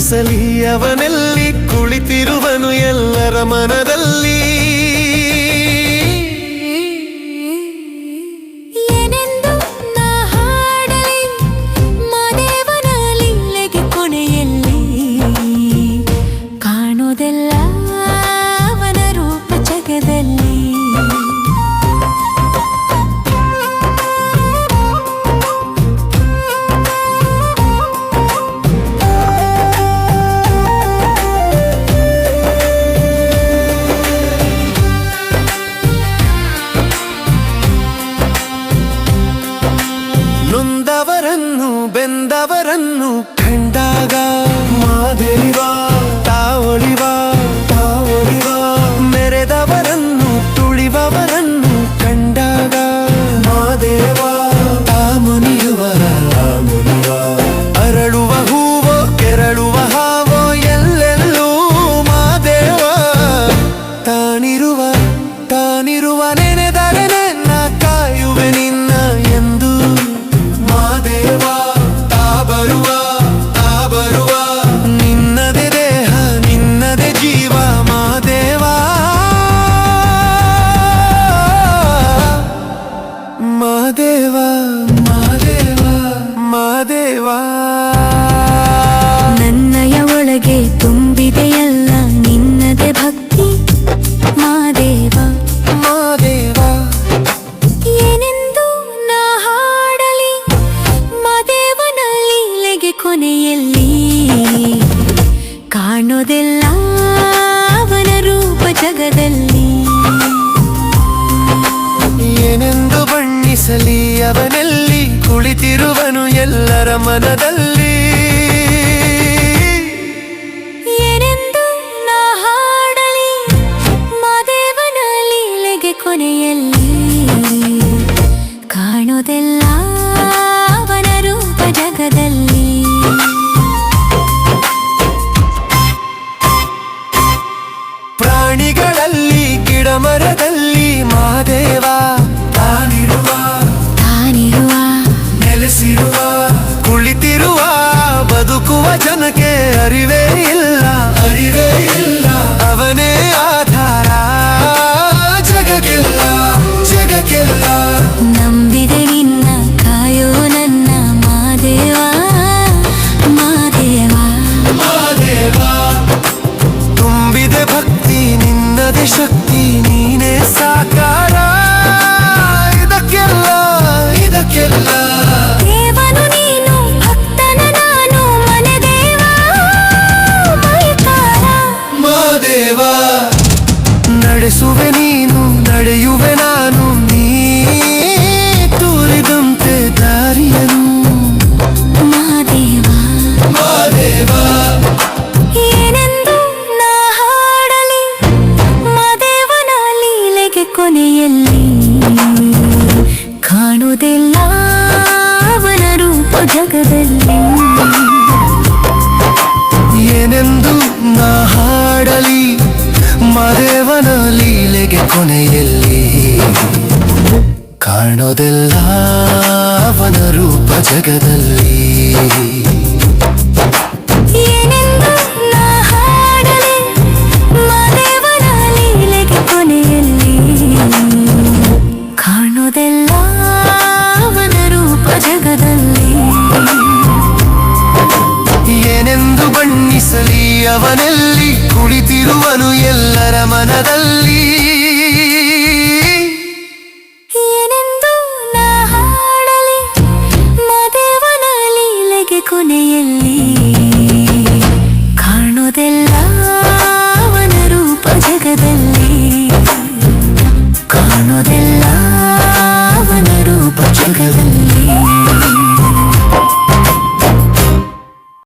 ಉಳಿಸಲಿ ಅವನಲ್ಲಿ ಕುಳಿತಿರುವನು ಎಲ್ಲರ ಮನದಲ್ಲಿ? ಕಾಣುವುದೆಲ್ಲ ಅವನ ರೂಪ ಜಗದಲ್ಲಿ. ಸಲಿ ಅವನಲ್ಲಿ ಕುಳಿತಿರುವನು ಎಲ್ಲರ ಮನದಲ್ಲಿ. ಜಗದಲ್ಲಿ ಏನೆಂದು ಹಾಡಲಿ ಮದೇವನ ಲೀಲೆಗೆ ಕೊನೆಯಲ್ಲಿ ಕಾಣೋದೆಲ್ಲ ಅವನ ರೂಪ ಜಗದಲ್ಲಿ. ಅವನಲ್ಲಿ ಕುಳಿತಿರುವನು ಎಲ್ಲರ ಮನದಲ್ಲಿ. ಏನೆಂದು ನಾ ನದೇವನ ಲೀಲೆಗೆ ಕೊನೆಯಲ್ಲಿ. ಕಾಣುವುದೆಲ್ಲ ಅವನ ರೂಪ ಜಗದಲ್ಲಿ.